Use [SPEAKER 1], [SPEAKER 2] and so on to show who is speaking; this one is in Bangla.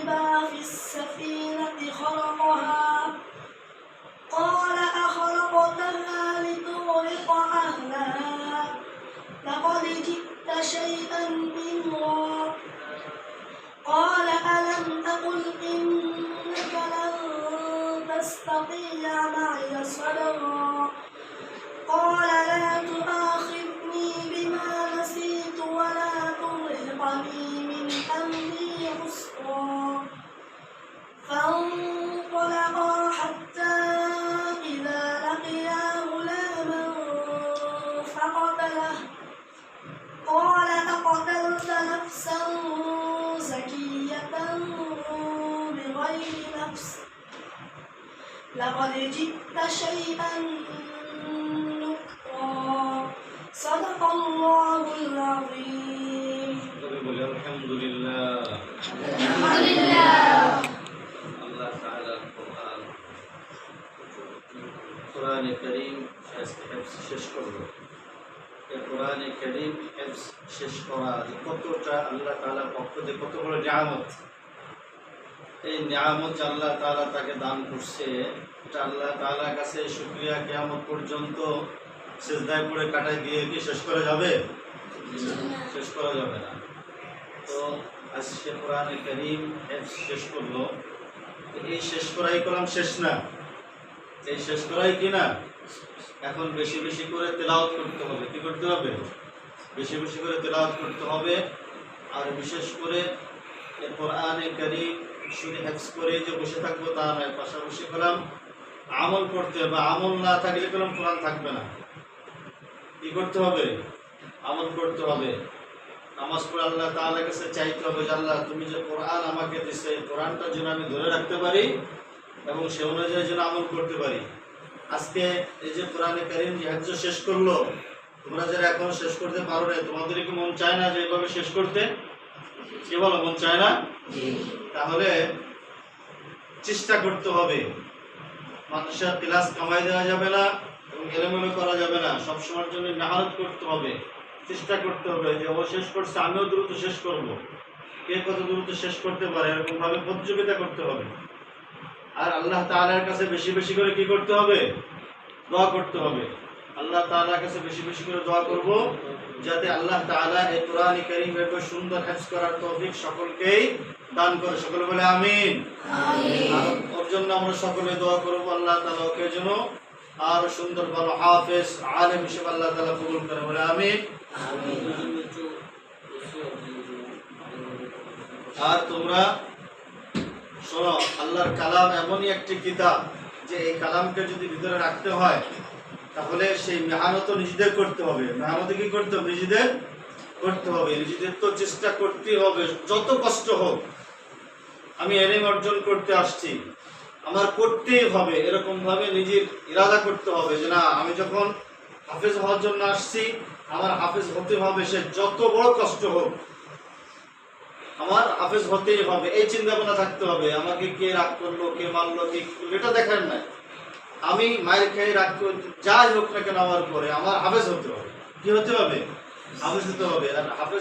[SPEAKER 1] صاحبها في السفينة خلقها قال أخلقتها لتغرق أهلها. لقد جئت شيئا إمرا قبله قال أقتلت نفسا زكية بغير نفس. لقد جئت شيئا نكرا. صدق الله العظيم.
[SPEAKER 2] الحمد لله. الحمد لله. الله تعالى القرآن. القرآن الكريم حفظ شش كله কোরআনে কারীম শেষ করা যে কতটা আল্লাহ তাআলার পক্ষ থেকে কত বড় নিয়ামত। এই নিয়ামত যে আল্লাহ তাআলা তাকে দান করছে, এটা আল্লাহ তাআলার কাছে শুকরিয়া কিয়ামত পর্যন্ত সেজদায় পড়ে কাটাই দিয়ে কি শেষ করা যাবে? শেষ করা যাবে না। তো আজকে কোরআনে করিম শেষ করল। এই শেষ করাই কলাম শেষ না? এই শেষ করাই কি না? এখন বেশি বেশি করে তেলাওয়াত করতে হবে। কি করতে হবে? বেশি বেশি করে তেলাওয়াত করতে হবে। আর বিশেষ করে এই কোরআনে করিম শুনে হেফজ করে যে বসে থাকব তা নয়, পাশাপাশি কলাম আমল করতে হবে। আমল না থাকলে কলাম কোরআন থাকবে না। কি করতে হবে? আমল করতে হবে। নামাজ পড়ে আল্লাহ তাআলার কাছে চাইতে হবে যে, আল্লাহ, তুমি যে কোরআন আমাকে দিচ্ছে কোরআনটা যেন আমি ধরে রাখতে পারি এবং সে অনুযায়ী যেন আমল করতে পারি। আজকে এই যে কোরআনে কারিম যে হাজ্য শেষ করল তোমরা যারা এখন শেষ করতে পারো না তোমাদের কি মন চায় না যে এইভাবে শেষ করতে? কি বলো মন চায় না? তাহলে চেষ্টা করতে হবে। মানুষের ক্লাস কামাই দেওয়া যাবে না এবং এলোমেলো করা যাবে না। সবসময়ের জন্য মেহনত করতে হবে চেষ্টা করতে হবে যে ও শেষ করছে আমিও দ্রুত শেষ করব। কে কত দ্রুত শেষ করতে পারে এরকমভাবে প্রতিযোগিতা করতে হবে। আর আল্লাহ তাআলার কাছে বেশি বেশি করে কি করতে হবে? দোয়া করতে হবে। আল্লাহ তাআলার কাছে বেশি বেশি করে দোয়া করব যাতে আল্লাহ তাআলা এই কোরআন কারীম এর সুন্দর হেফজ করার তৌফিক সকলকেই দান করে। সকলে বলে আমিন। ওর জন্য আমরা সকলে দোয়া করব আল্লাহ তাআলা ওকে যেন আর সুন্দর ভালো হাফেজ আলেম হিসেবে আল্লাহ তাআলা কবুল করে। বলে আমিন। আর তোমরা শোনো, আল্লাহর কালাম এমনই একটি কিতাব যে এই কালামকে যদি ভিতরে রাখতে হয়, তাহলে সেই মেহানত নিজেদের করতে হবে। মেহানত কি করতে হবে? নিজেদের করতে হবে। নিজেদের তো চেষ্টা করতেই হবে, যত কষ্ট হোক। আমি এলিম অর্জন করতে আসছি। আমার করতেই হবে এরকম ভাবে নিজের ইরাদা করতে হবে যে না, আমি যখন হাফেজ হওয়ার জন্য আসছি, আমার হাফেজ হতে হবে, সে যত বড় কষ্ট হোক। আমার হাফেজ হতেই হবে, এই চিন্তা ভাবনা থাকতে হবে। আমাকে কে রাগ করল, কে মারলো, কে এটা দেখার নাই। আমি মায়ের খেয়ে রাগ যাই হোক না কেন, আমার পরে আমার হাফেজ হতে হবে। কি হতে হবে? হাফেজ হতে হবে। আর হাফেজ